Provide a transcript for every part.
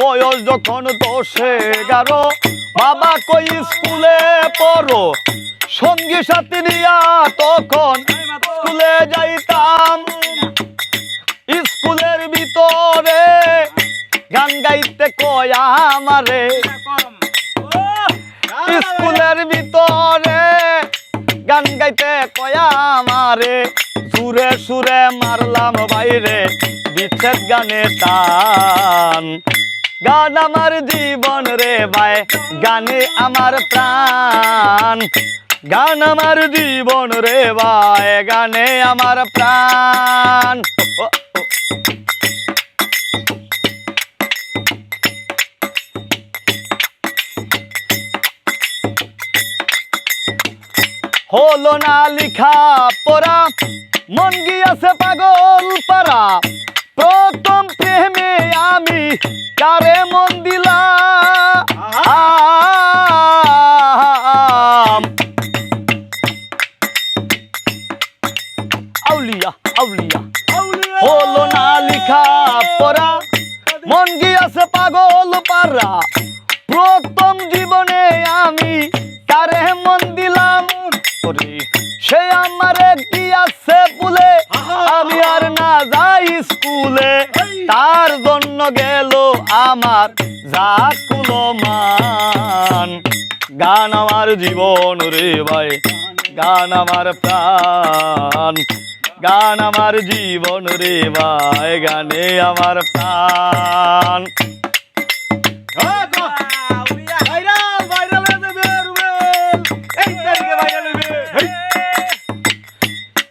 বয়স যখন দশে এগারো, বাবা কই স্কুলে পড়ো? সঙ্গী সাথী নিয়া তখন স্কুলে যাইতাম। স্কুলের ভিতরে গান গাইতে কয় আমারে। স্কুলের ভিতরে গান গাইতে কয়া আমারে। সুরে সুরে মারলাম বাইরে, বিচ্ছেদ গানে টান। গান আমার জীবন রে ভাই, গানে আমার প্রাণ। গান আমার জীবন রে ভাই, গানে আমার প্রাণ। হলো না লিখা পড়া, মন গিয়াছে পাগল পারা প্রথম প্রেমে আমি কারে মন দিলাম আউলিয়া আউলিয়া। হলো না লিখা পড়া। মন গিয়াছে পাগল পারা প্রথম জীবনে আমি কারে মন দিলাম। সে আমারে কি আছে বলে আমি আর না যাই স্কুলে। তার জন্য গেল আমার মান গান আমার জীবন রে ভাই গান আমার প্রাণ। গান আমার জীবন রে ভাই গানে আমার প্রাণ।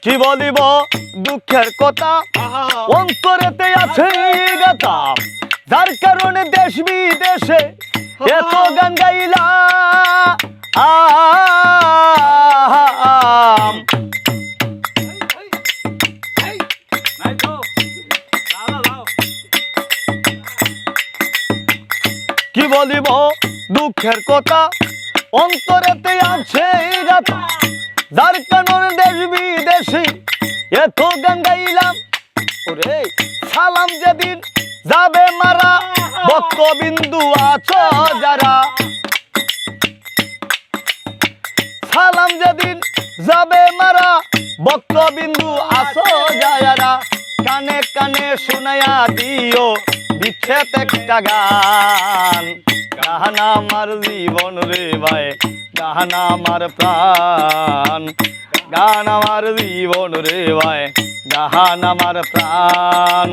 কি বলিব দুঃখের কথা? অন্তরেতে আছে গাথা যার কারণে দেশ বিদেশে এত গান গাইলা। কি বলিব? দুঃখের কথা। অন্তরেতে আছে যার কারণে দেশ বিদেশি এত গান গাইলাম। ওরে সালাম যেদিন যাবে মারা বক্তবিন্দু আছো যারা। সালাম যেদিন যাবে মারা বক্তবিন্দু আসো যারা। কানে কানে শুনাইয়া দিও, বিচ্ছেদ একটা গান। গান আমার জীবন রে ভাই গান আমার প্রাণ। গান আমার জীবন রে ভাই গান আমার প্রাণ।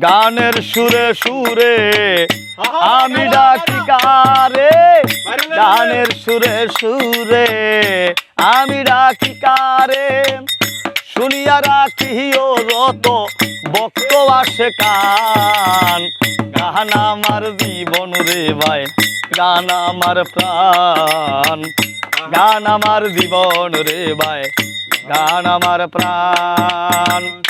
গানের সুরে সুরে আমি ডাকি কারে? গানের সুরে সুরে আমি ডাকি কারে? শুনিয়া রাখিও রত বক্ত আসে কান। গান আমার জীবন রে ভাই, গান আমার প্রাণ। গান আমার জীবন রে ভাই, গান আমার প্রাণ।